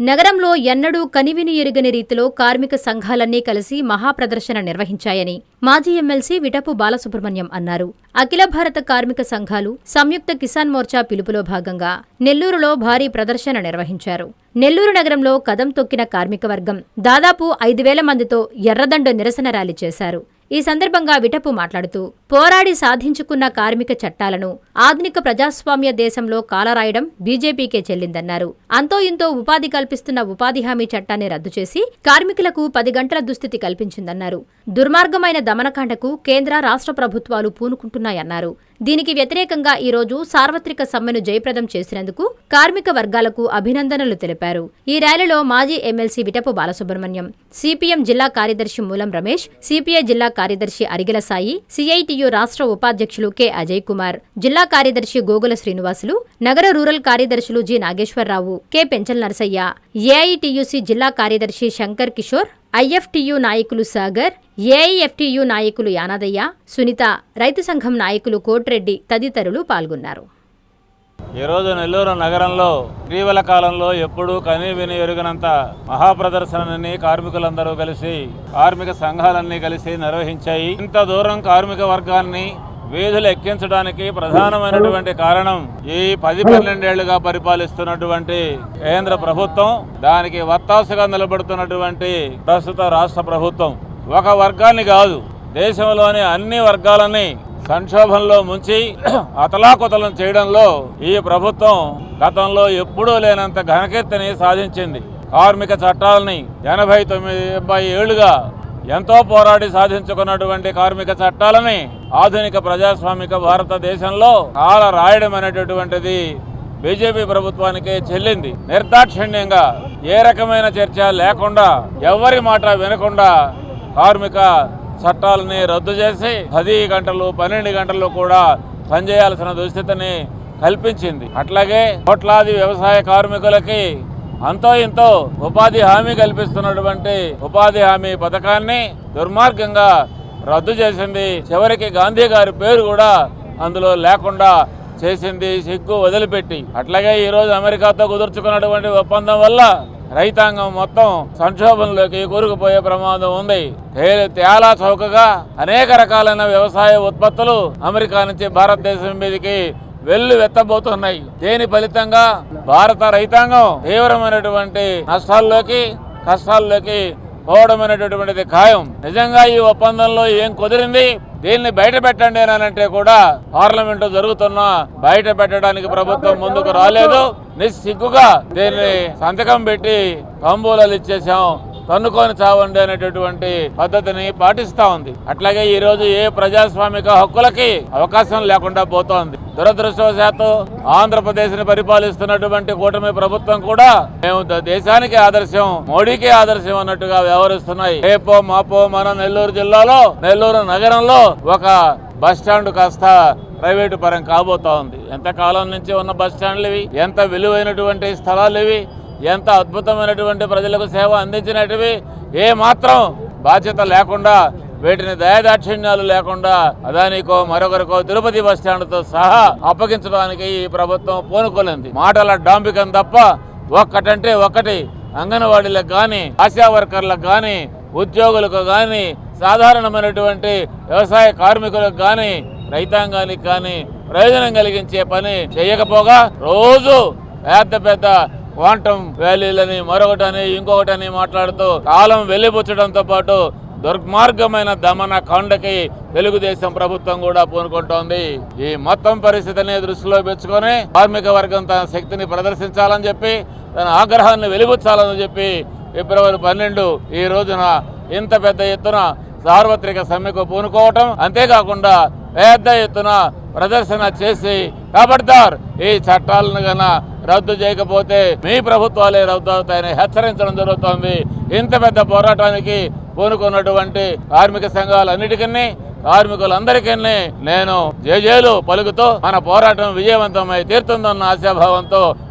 నగరంలో ఎన్నడూ కనివిని ఎరుగని రీతిలో కార్మిక సంఘాలన్నీ కలిసి మహాప్రదర్శన నిర్వహించాయని మాజీ ఎమ్మెల్సీ విటపు బాలసుబ్రహ్మణ్యం అన్నారు. అఖిల భారత కార్మిక సంఘాలు సంయుక్త కిసాన్ మోర్చా పిలుపులో భాగంగా నెల్లూరులో భారీ ప్రదర్శన నిర్వహించారు. నెల్లూరు నగరంలో కదం తొక్కిన కార్మిక వర్గం దాదాపు ఐదు వేల మందితో ఎర్రదండ నిరసన ర్యాలీ చేశారు. ఈ సందర్భంగా విటపు మాట్లాడుతూ పోరాడి సాధించుకున్న కార్మిక చట్టాలను ఆధునిక ప్రజాస్వామ్య దేశంలో కాలరాయడం బీజేపీకే చెల్లిందన్నారు. అంతో ఇంతో ఉపాధి కల్పిస్తున్న ఉపాధి హామీ చట్టాన్ని రద్దు చేసి కార్మికులకు పది గంటల దుస్థితి కల్పించిందన్నారు. దుర్మార్గమైన దమనకాండకు కేంద్ర రాష్ట్ర ప్రభుత్వాలు పూనుకుంటున్నాయన్నారు. దీనికి వ్యతిరేకంగా ఈరోజు సార్వత్రిక సమ్మెను జయప్రదం చేసినందుకు కార్మిక వర్గాలకు అభినందనలు తెలిపారు. ఈ ర్యాలీలో మాజీ ఎమ్మెల్సీ విటపు బాలసుబ్రహ్మణ్యం సిపిఎం జిల్లా కార్యదర్శి మూలం రమేష్ సిపిఐ జిల్లా కార్యదర్శి అరిగిల సాయి సిఐటియు రాష్ట్ర ఉపాధ్యక్షులు కె. అజయ్ కుమార్ జిల్లా కార్యదర్శి గోగుల శ్రీనివాసులు నగర రూరల్ కార్యదర్శులు G. Nageswararao K. Penchal Narasayya AITUC జిల్లా కార్యదర్శి శంకర్ కిషోర్ ఐఎఫ్టియు నాయకులు సాగర్ ఏఐఎఫ్టియు నాయకులు యానాదయ్య సునీత రైతు సంఘం నాయకులు కోట్రెడ్డి తదితరులు పాల్గొన్నారు. ఈరోజు నెల్లూరు నగరంలో ఇటీవల కాలంలో ఎప్పుడూ కనీ విని ఎరుగనంత మహాప్రదర్శనని కార్మికులందరూ కలిసి కార్మిక సంఘాలన్నీ కలిసి నిర్వహించాయి. ఇంత దూరం కార్మిక వర్గాన్ని వీధులు ఎక్కించడానికి ప్రధానమైనటువంటి కారణం ఈ పది పన్నెండేళ్ళుగా పరిపాలిస్తున్నటువంటి కేంద్ర ప్రభుత్వం దానికి వత్తాసుగా నిలబడుతున్నటువంటి ప్రస్తుత రాష్ట్ర ప్రభుత్వం. ఒక వర్గాన్ని కాదు దేశంలోని అన్ని వర్గాలని సంక్షోభంలో ముంచి అతలాకుతలం చేయడంలో ఈ ప్రభుత్వం గతంలో ఎప్పుడూ లేనంత ఘనకీర్తిని సాధించింది. కార్మిక చట్టాలని ఎనభై తొమ్మిది డెబ్బై ఏళ్ళుగా ఎంతో పోరాడి సాధించుకున్నటువంటి కార్మిక చట్టాలని ఆధునిక ప్రజాస్వామిక భారతదేశంలో కాల రాయడం అనేటటువంటిది బీజేపీ ప్రభుత్వానికే చెల్లింది. నిర్దాక్షిణ్యంగా ఏ రకమైన చర్చ లేకుండా ఎవరి మాట వినకుండా కార్మిక చట్టాలని రద్దు చేసి పది గంటలు పన్నెండు గంటలు కూడా పనిచేయాల్సిన దుస్థితిని కల్పించింది. అట్లాగే కోట్లాది వ్యవసాయ కార్మికులకి అంతో ఇంతో ఉపాధి హామీ కల్పిస్తున్నటువంటి ఉపాధి హామీ పథకాన్ని దుర్మార్గంగా రద్దు చేసింది. చివరికి గాంధీ గారి పేరు కూడా అందులో లేకుండా చేసింది సిగ్గు వదిలిపెట్టి. అట్లాగే ఈరోజు అమెరికాతో కుదుర్చుకున్నటువంటి ఒప్పందం వల్ల రైతాంగం మొత్తం సంక్షోభంలోకి కూరుకుపోయే ప్రమాదం ఉంది. తేలా చౌకగా అనేక రకాలైన వ్యవసాయ ఉత్పత్తులు అమెరికా నుంచి భారతదేశం మీదకి వెళ్ళు వెత్తబోతున్నాయి. దేని ఫలితంగా? భారత రైతాంగం తీవ్రమైనటువంటి నష్టాల్లోకి కష్టాల్లోకి పోవడం అనేటటువంటిది ఖాయం. నిజంగా ఈ ఒప్పందంలో ఏం కుదిరింది? దీన్ని బయట పెట్టండి అని అంటే కూడా పార్లమెంట్ జరుగుతున్న బయట పెట్టడానికి ప్రభుత్వం ముందుకు రాలేదు. నిస్సిగ్గుగా దీన్ని సంతకం పెట్టి తంబూలాలు ఇచ్చేసాం తన్నుకొని చావండి అనేటటువంటి పద్ధతిని పాటిస్తా ఉంది. అట్లాగే ఈ రోజు ఏ ప్రజాస్వామిక హక్కులకి అవకాశం లేకుండా పోతోంది. దురదృష్టవశాత్తు ఆంధ్రప్రదేశ్ని పరిపాలిస్తున్నటువంటి కూటమి ప్రభుత్వం కూడా మేము దేశానికి ఆదర్శం మోడీకి ఆదర్శం అన్నట్టుగా వ్యవహరిస్తున్నాయి. రేపో మాపో మన నెల్లూరు జిల్లాలో నెల్లూరు నగరంలో ఒక బస్ స్టాండ్ కాస్త ప్రైవేటు పరం కాబోతా ఉంది. ఎంత కాలం నుంచి ఉన్న బస్ స్టాండ్లు ఇవి? ఎంత విలువైనటువంటి స్థలాలు ఇవి? ఎంత అద్భుతమైనటువంటి ప్రజలకు సేవ అందించినటివి? ఏ మాత్రం బాధ్యత లేకుండా వీటిని దయదాక్షిణ్యాలు లేకుండా అదానికో మరొకరికో తిరుపతి బస్ స్టాండ్తో సహా అప్పగించడానికి ఈ ప్రభుత్వం పూనుకోలేంది. మాటల డాంబికం తప్ప ఒక్కటంటే ఒక్కటి. అంగన్వాడీలకు కానీ ఆశా వర్కర్లకు కానీ ఉద్యోగులకు కానీ సాధారణమైనటువంటి వ్యవసాయ కార్మికులకు కానీ రైతాంగానికి కానీ ప్రయోజనం కలిగించే పని చేయకపోగా రోజు పెద్ద పెద్ద క్వాంటమ్ వ్యాలీలని మరొకటని ఇంకొకటని మాట్లాడుతూ కాలం వెళ్ళిపుచ్చడంతో పాటు దుర్మార్గమైన దమన కాండకి తెలుగుదేశం ప్రభుత్వం కూడా పూనుకుంటోంది. ఈ మొత్తం పరిస్థితిని దృష్టిలో పెంచుకొని కార్మిక వర్గం తన శక్తిని ప్రదర్శించాలని చెప్పి తన ఆగ్రహాన్ని వెలిబుచ్చాలని చెప్పి ఫిబ్రవరి పన్నెండు ఈ రోజున ఇంత పెద్ద ఎత్తున సార్వత్రిక సమ్మెకు పూనుకోవటం అంతేకాకుండా పెద్ద ఎత్తున ప్రదర్శన చేసి కాబడతారు ఈ చట్టాలను గన రద్దు చేయకపోతే మీ ప్రభుత్వాలే రద్దు అవుతాయని హెచ్చరించడం జరుగుతోంది. ఇంత పెద్ద పోరాటానికి పూనుకున్నటువంటి కార్మిక సంఘాలన్నిటికీ కార్మికులందరికీ నేను జేజేలు పలుకుతూ మన పోరాటం విజయవంతమై తీరుతుందన్న ఆశాభావంతో